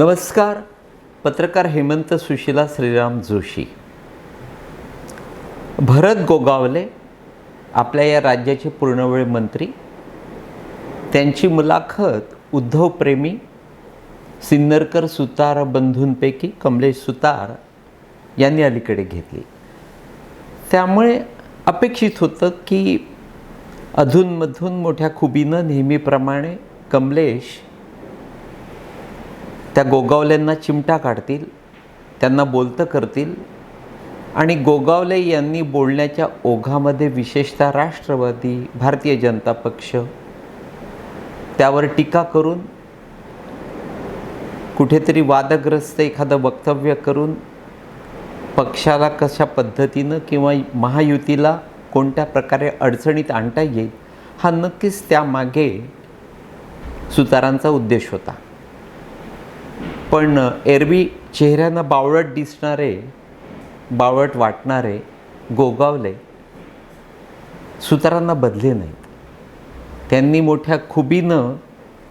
नमस्कार. पत्रकार हेमंत सुशिला श्रीराम जोशी. भरत गोगावले आपल्या या राज्याचे पूर्णवेळ मंत्री. त्यांची मुलाखत उद्धवप्रेमी सिन्नरकर सुतार बंधूंपैकी कमलेश सुतार यांनी अलीकडे घेतली. त्यामुळे अपेक्षित होतं की अधूनमधून मोठ्या खुबीनं नेहमीप्रमाणे कमलेश त्या गोगावल्यांना चिमटा काढतील त्यांना बोलतं करतील आणि गोगावले यांनी बोलण्याच्या ओघामध्ये विशेषतः राष्ट्रवादी भारतीय जनता पक्ष त्यावर टीका करून कुठेतरी वादग्रस्त एखादं वक्तव्य करून पक्षाला कशा पद्धतीनं किंवा महायुतीला कोणत्या प्रकारे अडचणीत आणता येईल हा नक्कीच त्यामागे सुतारांचा उद्देश होता. पण एरवी चेहऱ्यानं बावळट दिसणारे बावळट वाटणारे गोगावले सुतारांना बदले नाहीत. त्यांनी मोठ्या खुबीनं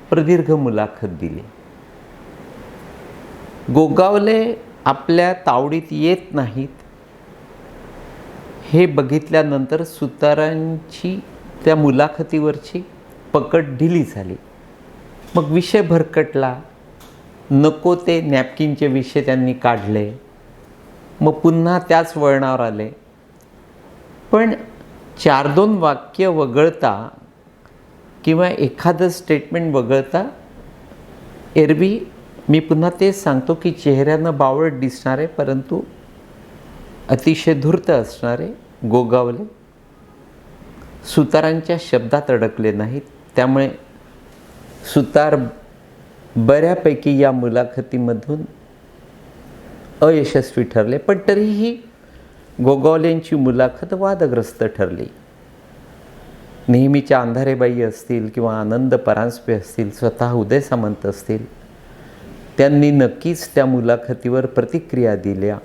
प्रदीर्घ मुलाखत दिली. गोगावले आपल्या तावडीत येत नाहीत. हे बघितल्यानंतर सुतारांची त्या मुलाखतीवरची पकड ढिली झाली. मग विषय भरकटला. नको ते नॅपकिनचे विषय त्यांनी काढले. मग पुन्हा त्याच वळणावर आले. पण चार दोन वाक्य वगळता किंवा एखादं स्टेटमेंट वगळता एरवी मी पुन्हा तेच सांगतो की चेहऱ्यानं बावळट दिसणारे परंतु अतिशय धूर्त असणारे गोगावले. सुतारांच्या शब्दात अडकले नाहीत. त्यामुळे सुतार बऱ्यापैकी या मुलाखतीमधून अयशस्वी ठरले पण तरीही गोगावलेंची मुलाखत वादग्रस्त ठरली. नेहमीच्या अंधारेबाई असतील किंवा आनंद परांजपे असतील स्वतः उदय सामंत असतील त्यांनी नक्कीच त्या मुलाखतीवर प्रतिक्रिया दिल्या.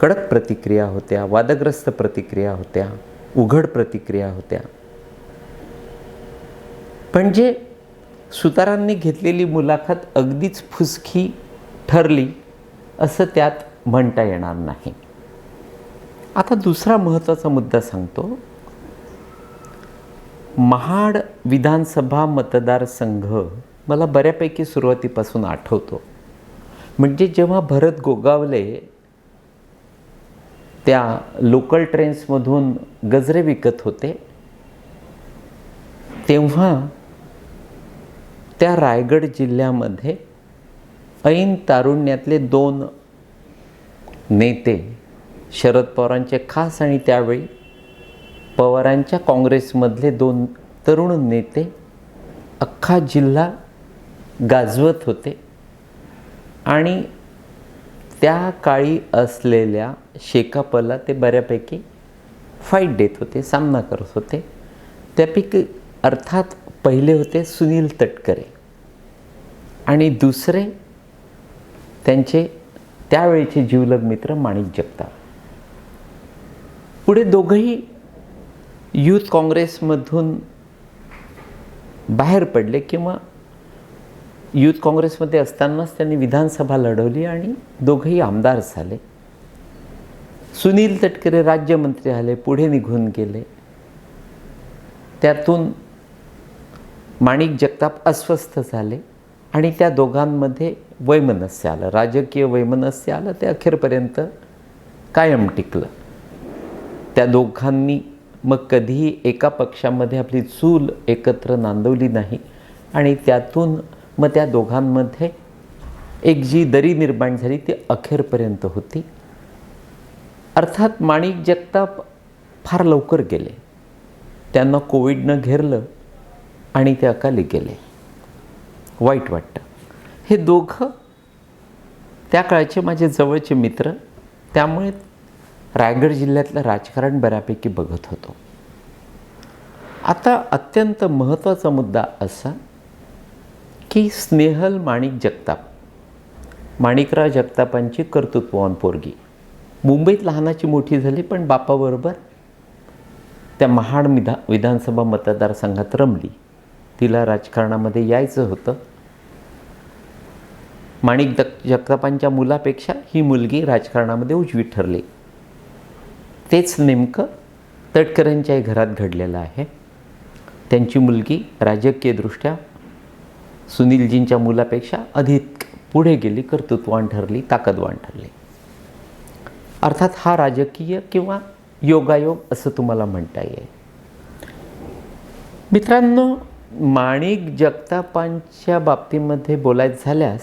कडक प्रतिक्रिया होत्या वादग्रस्त प्रतिक्रिया होत्या उघड प्रतिक्रिया होत्या. पण जे सुतारांनी घेतलेली मुलाखत अगदीच फुसकी ठरली असं त्यात म्हणता येणार नाही. आता दुसरा महत्त्वाचा मुद्दा सांगतो. महाड विधानसभा मतदारसंघ मला बऱ्यापैकी सुरुवातीपासून आठवतो. म्हणजे जेव्हा भरत गोगावले त्या लोकल ट्रेन्समधून गजरे विकत होते तेव्हा त्या रायगड जिल्ह्यामध्ये ऐन तारुण्यातले दोन नेते शरद पवारांचे खास आणि त्यावेळी पवारांच्या काँग्रेसमधले दोन तरुण नेते अख्खा जिल्हा गाजवत होते. आणि त्या काळी असलेल्या शेकापला ते बऱ्यापैकी फाईट देत होते सामना करत होते. त्यापैकी अर्थात पहिले होते सुनील तटकरे. आणि दुसरे त्यांचे त्यावेळेचे जीवलग मित्र माणिक जगताप. पुढे दोघंही यूथ काँग्रेसमधून बाहेर पडले किंवा यूथ काँग्रेसमध्ये असतानाच त्यांनी विधानसभा लढवली आणि दोघंही आमदार झाले. सुनील तटकरे राज्यमंत्री झाले पुढे निघून गेले. त्यातून माणिक जगताप अस्वस्थ झाले आणि त्या दोघांमध्ये वैमनस्य आलं. राजकीय वैमनस्य आलं. ते अखेरपर्यंत कायम टिकलं. त्या दोघांनी मग कधीही एका पक्षामध्ये आपली चूल एकत्र नांदवली नाही आणि त्यातून मग त्या दोघांमध्ये एक जी दरी निर्माण झाली ती अखेरपर्यंत होती. अर्थात माणिक जगताप फार लवकर गेले. त्यांना कोविडनं घेरलं. आणि ते अकाली गेले. वाईट वाटतं. हे दोघं त्या काळचे माझे जवळचे मित्र त्यामुळे रायगड जिल्ह्यातलं राजकारण बऱ्यापैकी बघत होतो. आता अत्यंत महत्त्वाचा मुद्दा असा की स्नेहल माणिक जगताप. माणिकराव जगतापांची कर्तृत्ववान पोरगी. मुंबईत लहानाची मोठी झाली पण बापाबरोबर त्या महाड विधा विधानसभा मतदारसंघात रमली. तिला राजकारणामध्ये यायचं होतं. माणिक दक जगतापांच्या मुलापेक्षा ही मुलगी राजकारणामध्ये उजवी ठरली. तेच नेमकं तटकरेंच्याही घरात घडलेलं आहे. त्यांची मुलगी राजकीयदृष्ट्या सुनीलजींच्या मुलापेक्षा अधिक पुढे गेली कर्तृत्वान ठरली ताकदवान ठरली. अर्थात हा राजकीय किंवा योगायोग असं तुम्हाला म्हणता येईल. मित्रांनो माणिक जगतापांच्या बाबतीमध्ये बोलायचं झाल्यास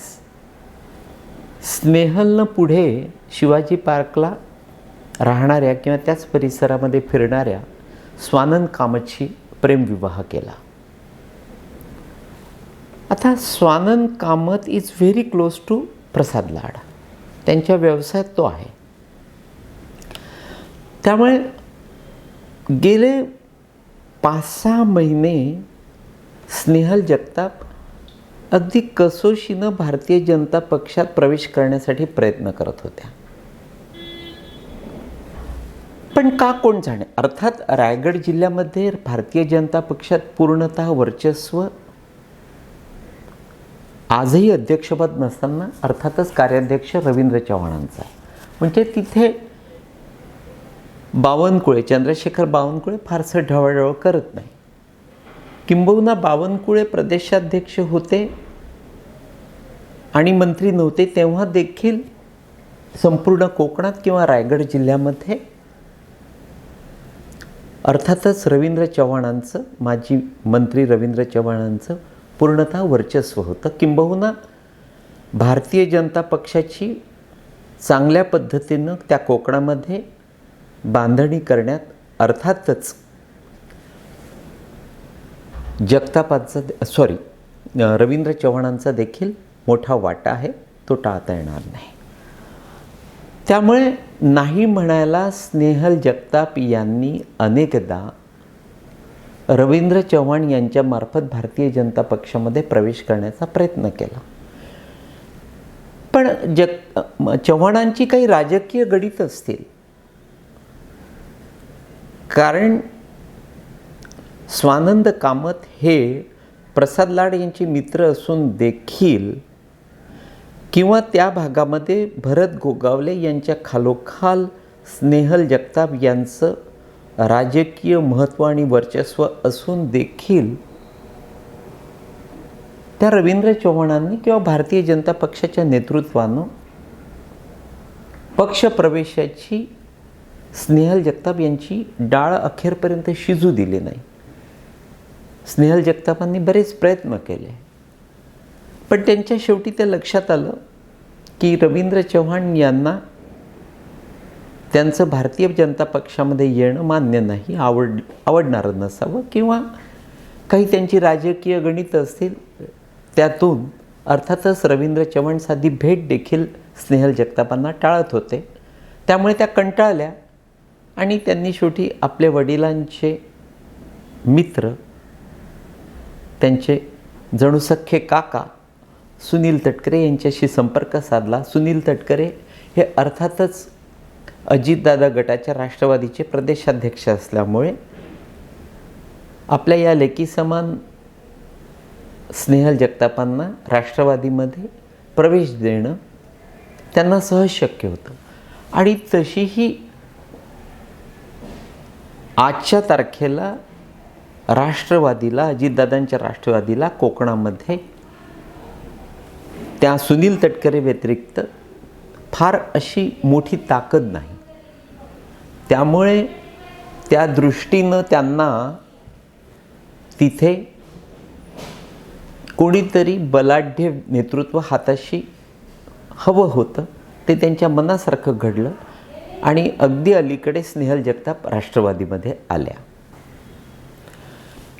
स्नेहलनं पुढे शिवाजी पार्कला राहणाऱ्या किंवा त्याच परिसरामध्ये फिरणाऱ्या स्वानंद कामतशी प्रेमविवाह केला. आता Swanand Kamat is very close to Prasad Lad. त्यांच्या व्यवसायात तो आहे. त्यामुळे गेले पाच सहा महिने स्नेहल जगताप अगदी कसोशीनं भारतीय जनता पक्षात प्रवेश करण्यासाठी प्रयत्न करत होत्या. पण का कोण जाणे? अर्थात रायगड जिल्ह्यामध्ये भारतीय जनता पक्षात पूर्णतः वर्चस्व आजही अध्यक्षपद नसताना अर्थातच कार्याध्यक्ष रवींद्र चव्हाणांचा. म्हणजे तिथे बावनकुळे चंद्रशेखर बावनकुळे फारसं ढवळढवळ करत नाही. किंबहुना बावनकुळे प्रदेशाध्यक्ष होते आणि मंत्री नव्हते तेव्हा देखील संपूर्ण कोकणात किंवा रायगड जिल्ह्यामध्ये अर्थातच रवींद्र चव्हाणांचं माजी मंत्री रवींद्र चव्हाणांचं पूर्णतः वर्चस्व होतं. किंबहुना भारतीय जनता पक्षाची चांगल्या पद्धतीनं त्या कोकणामध्ये बांधणी करण्यात अर्थातच जगतापाचा सॉरी रवींद्र चव्हाणांचा देखील मोठा वाटा आहे तो टाळता येणार नाही. त्यामुळे नाही म्हणायला स्नेहल जगताप यांनी अनेकदा रवींद्र चव्हाण यांच्यामार्फत भारतीय जनता पक्षामध्ये प्रवेश करण्याचा प्रयत्न केला. पण जग चव्हाणांची काही राजकीय गणित असतील. कारण स्वानंद कामत हे प्रसाद लाड यांचे मित्र असून देखील किंवा त्या भागामध्ये भरत गोगावले यांच्या खालोखाल स्नेहल जगताप यांचं राजकीय महत्त्व आणि वर्चस्व असून देखील त्या रवींद्र चव्हाणांनी किंवा भारतीय जनता पक्षाच्या नेतृत्वानं पक्षप्रवेशाची स्नेहल जगताप यांची डाळ अखेरपर्यंत शिजू दिली नाही. स्नेहल जगतापांनी बरेच प्रयत्न केले. पण त्यांच्या शेवटी ते लक्षात आलं की रवींद्र चव्हाण यांना त्यांचं भारतीय जनता पक्षामध्ये येणं मान्य नाही आवड आवडणारं नसावं किंवा काही त्यांची राजकीय गणितं असतील त्यातून अर्थातच रवींद्र चव्हाण साधी भेट देखील स्नेहल जगतापांना टाळत होते. त्यामुळे त्या कंटाळल्या आणि त्यांनी शेवटी आपल्या वडिलांचे मित्र त्यांचे जणू सख्खे काका सुनील तटकरे यांच्याशी संपर्क साधला. सुनील तटकरे हे अर्थातच अजितदादा गटाच्या राष्ट्रवादीचे प्रदेशाध्यक्ष असल्यामुळे आपल्या या लेकी समान स्नेहल जगतापांना राष्ट्रवादीमध्ये प्रवेश देणं त्यांना सहज शक्य होतं. आणि तशीही आजच्या तारखेला राष्ट्रवादीला अजितदादांच्या राष्ट्रवादीला कोकणामध्ये त्या सुनील तटकरे व्यतिरिक्त फार अशी मोठी ताकद नाही. त्यामुळे त्या दृष्टीनं त्यांना तिथे कोणीतरी बलाढ्य नेतृत्व हाताशी हवं होतं ते त्यांच्या मनासारखं घडलं आणि अगदी अलीकडे स्नेहल जगताप राष्ट्रवादीमध्ये आल्या.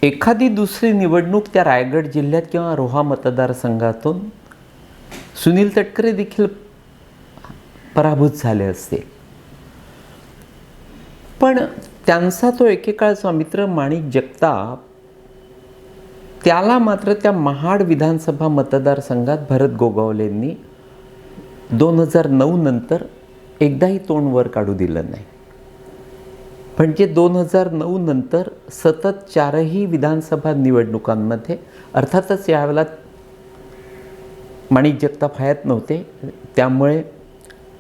एखादी दुसरी निवडणूक त्या रायगड जिल्ह्यात किंवा रोहा मतदारसंघातून सुनील तटकरे देखील पराभूत झाले असते. पण त्यांचा तो एकेकाळचा मित्र माणिक जगताप त्याला मात्र त्या महाड विधानसभा मतदारसंघात भरत गोगावलेंनी दोन हजार नऊ नंतर एकदाही तोंड वर काढू दिलं नाही. म्हणजे दोन हजार नऊ नंतर सतत चारही विधानसभा निवडणुकांमध्ये अर्थातच यावेळेला माणिक जगताप हयात नव्हते. त्यामुळे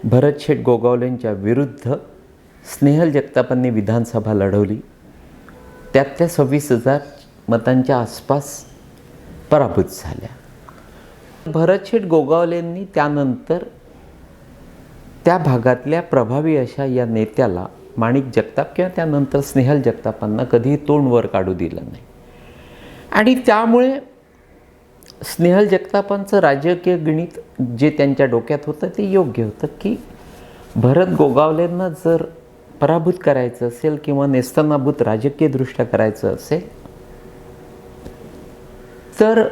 भरत शेठ गोगावलेंच्या विरुद्ध स्नेहल जगतापांनी विधानसभा लढवली. त्यात त्या सव्वीस हजार मतांच्या आसपास पराभूत झाल्या. भरत शेठ गोगावलेंनी त्यानंतर त्या भागातल्या प्रभावी अशा या नेत्याला माणिक जगताप किंवा त्यानंतर स्नेहल जगतापांना कधीही तोंड वर काढू दिलं नाही. आणि त्यामुळे स्नेहल जगतापांचं राजकीय गणित जे त्यांच्या डोक्यात होतं ते योग्य होतं की भरत गोगावलेंना जर पराभूत करायचं असेल किंवा नेस्तनाभूत राजकीयदृष्ट्या करायचं असेल तर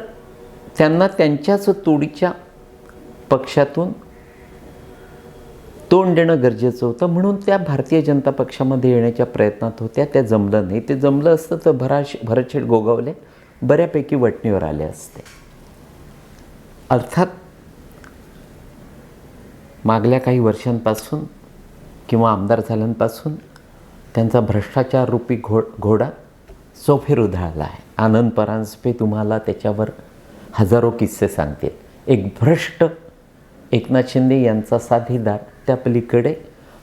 त्यांना त्यांच्याच तोडीच्या पक्षातून तोंड देणं गरजेचं होतं. म्हणून त्या भारतीय जनता पक्षामध्ये येण्याच्या प्रयत्नात होत्या. त्या जमलं नाही. ते जमलं असतं तर भराश भरतशेठ गोगावले बऱ्यापैकी वटणीवर आले असते. अर्थात मागल्या काही वर्षांपासून किंवा आमदार झाल्यापासून त्यांचा भ्रष्टाचार रूपी घो घोडा सोफेर उधळला आहे. आनंद परांजपे तुम्हाला त्याच्यावर हजारो किस्से सांगतील. एक भ्रष्ट एकनाथ शिंदे यांचा साथीदार त्या पलीकडे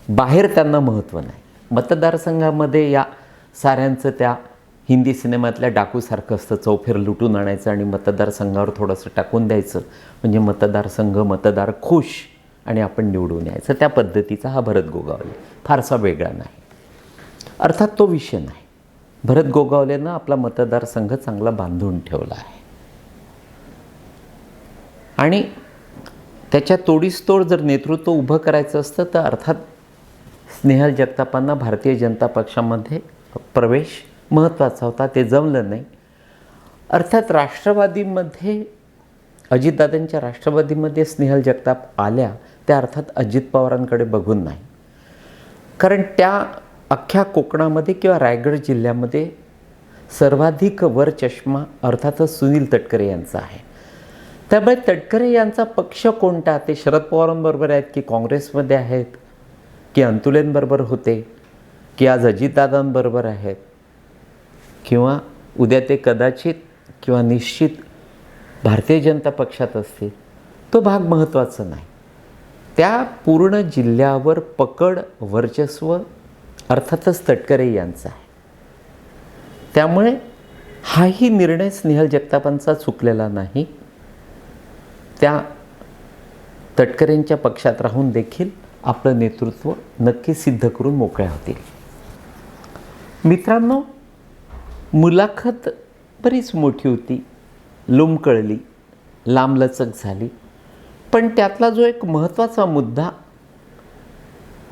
बाहेर त्यांना महत्त्व नाही. मतदारसंघामध्ये या साऱ्यांचं त्या हिंदी सिनेमातल्या डाकूसारखं असतं चौफेर लुटून आणायचं आणि मतदारसंघावर थोडंसं टाकून द्यायचं. म्हणजे मतदारसंघ मतदार खुश आणि आपण निवडून यायचं. त्या पद्धतीचा हा भरत गोगावले. फारसा वेगळा नाही. अर्थात तो विषय नाही. भरत गोगावलेनं आपला मतदारसंघ चांगला बांधून ठेवला आहे. आणि त्याच्या तोडीसतोड जर नेतृत्व उभं करायचं असतं तर अर्थात स्नेहल जगतापांना भारतीय जनता पक्षामध्ये प्रवेश महत्त्वाचा होता ते जमलं नाही. अर्थात राष्ट्रवादीमध्ये अजितदादांच्या राष्ट्रवादीमध्ये स्नेहल जगताप आल्या त्या अर्थात अजित पवारांकडे बघून नाही. कारण त्या अख्ख्या कोकणामध्ये किंवा रायगड जिल्ह्यामध्ये सर्वाधिक वर चष्मा अर्थातच सुनील तटकरे यांचा आहे. त्यामुळे तटकरे यांचा पक्ष कोणता? ते शरद पवारांबरोबर आहेत की काँग्रेसमध्ये आहेत? की अंतुलेंबरोबर होते? की आज अजितदादांबरोबर आहेत? किंवा उद्या ते कदाचित किंवा निश्चित भारतीय जनता पक्षात असतील? तो भाग महत्त्वाचा नाही. त्या पूर्ण जिल्ह्यावर पकड वर्चस्व अर्थातच तटकरे यांचा आहे. त्यामुळे हाही निर्णय स्नेहल जगतापांचा चुकलेला नाही. त्या तटकरेंच्या पक्षात राहून देखील आपलं नेतृत्व नक्की सिद्ध करून मोकळ्या होतील. मित्रांनो मुलाखत बरीच मोठी होती. लोंबकळली लांबलचक झाली. पण त्यातला जो एक महत्त्वाचा मुद्दा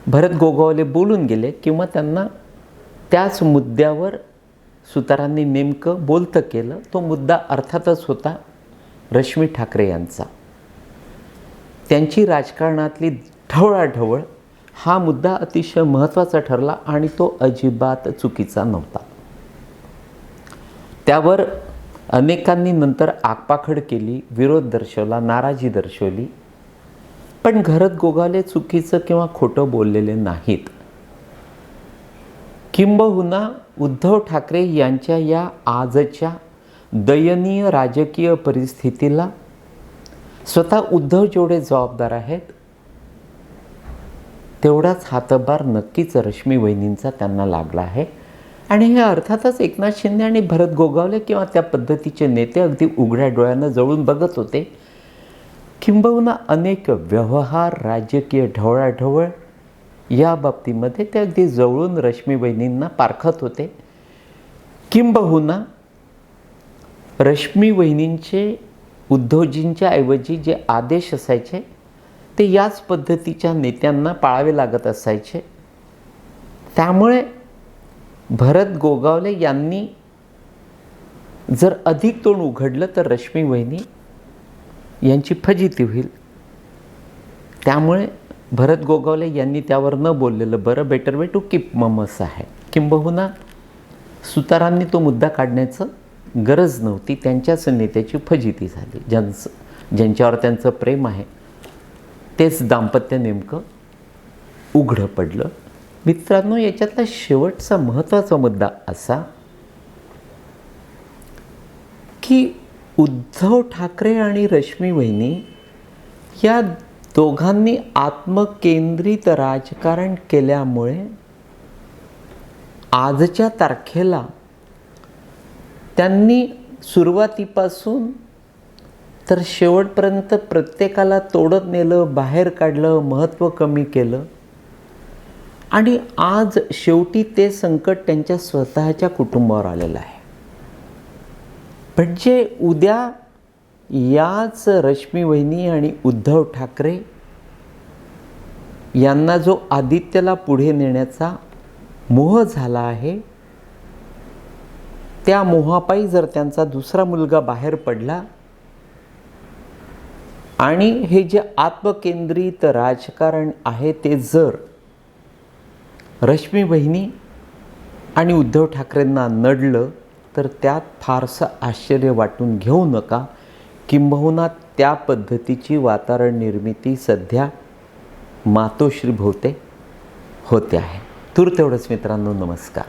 भरत गोगावले बोलून गेले किंवा त्यांना त्याच मुद्द्यावर सुतारांनी नेमकं बोलतं केलं तो मुद्दा अर्थातच होता रश्मी ठाकरे यांचा. त्यांची राजकारणातली ढवळाढवळ हा मुद्दा अतिशय महत्त्वाचा ठरला आणि तो अजिबात चुकीचा नव्हता. त्यावर अनेकांनी नंतर आगपाखड केली विरोध दर्शवला नाराजी दर्शवली पण घरत गोगावले चुकीचं किंवा खोटं बोललेले नाहीत. किंबहुना उद्धव ठाकरे यांच्या या आजच्या दयनीय राजकीय परिस्थितीला स्वतः उद्धव जेवढे जबाबदार आहेत तेवढाच हातभार नक्कीच रश्मी वहिनींचा त्यांना लागला आहे. आणि हे अर्थातच एकनाथ शिंदे आणि भरत गोगावले किंवा त्या पद्धतीचे नेते अगदी उघड्या डोळ्यानं जवळून बघत होते. किंबहुना अनेक व्यवहार राजकीय ढवळाढवळ या बाबतीमध्ये ते अगदी जवळून रश्मी वहिनींना पारखत होते. किंबहुना रश्मी वहिनींचे उद्धवजींच्या ऐवजी जे आदेश असायचे ते याच पद्धतीच्या नेत्यांना पाळावे लागत असायचे. त्यामुळे भरत गोगावले यांनी जर अधिक तोंड उघडलं तर रश्मी वहिनी यांची फजिती होईल. त्यामुळे भरत गोगावले यांनी त्यावर न बोललेलं बरं बेटर वे टू किप ममस आहे किंबहुना सुतारांनी तो मुद्दा काढण्याचं गरज नव्हती त्यांच्याच नेत्याची फजिती झाली. ज्यांचं ज्यांच्यावर त्यांचं प्रेम आहे तेच दाम्पत्य नेमकं उघडं पडलं. मित्रांनो याच्यातला शेवटचा महत्त्वाचा मुद्दा असा की उद्धव ठाकरे आणि रश्मी वहिनी या दोघांनी आत्मकेंद्रित राजकारण केल्यामुळे आजच्या तारखेला त्यांनी सुरुवातीपासून तर शेवटपर्यंत प्रत्येकाला तोडत नेलं बाहेर काढलं महत्त्व कमी केलं. आणि आज शेवटी ते संकट त्यांच्या स्वतःच्या कुटुंबावर आलेलं आहे. म्हणजे उद्या याच रश्मी वहिनी आणि उद्धव ठाकरे यांना जो आदित्यला पुढे नेण्याचा मोह झाला आहे त्या मोहापायी जर त्यांचा दुसरा मुलगा बाहेर पडला आणि हे जे आत्मकेंद्रित राजकारण आहे ते जर रश्मी बहिणी आणि उद्धव ठाकरेंना नडलं तर त्यात फारसं आश्चर्य वाटून घेऊ नका. किंबहुना त्या पद्धतीची वातावरण निर्मिती सध्या मातोश्री भोवते होते आहे. तूर तेवढंच मित्रांनो नमस्कार.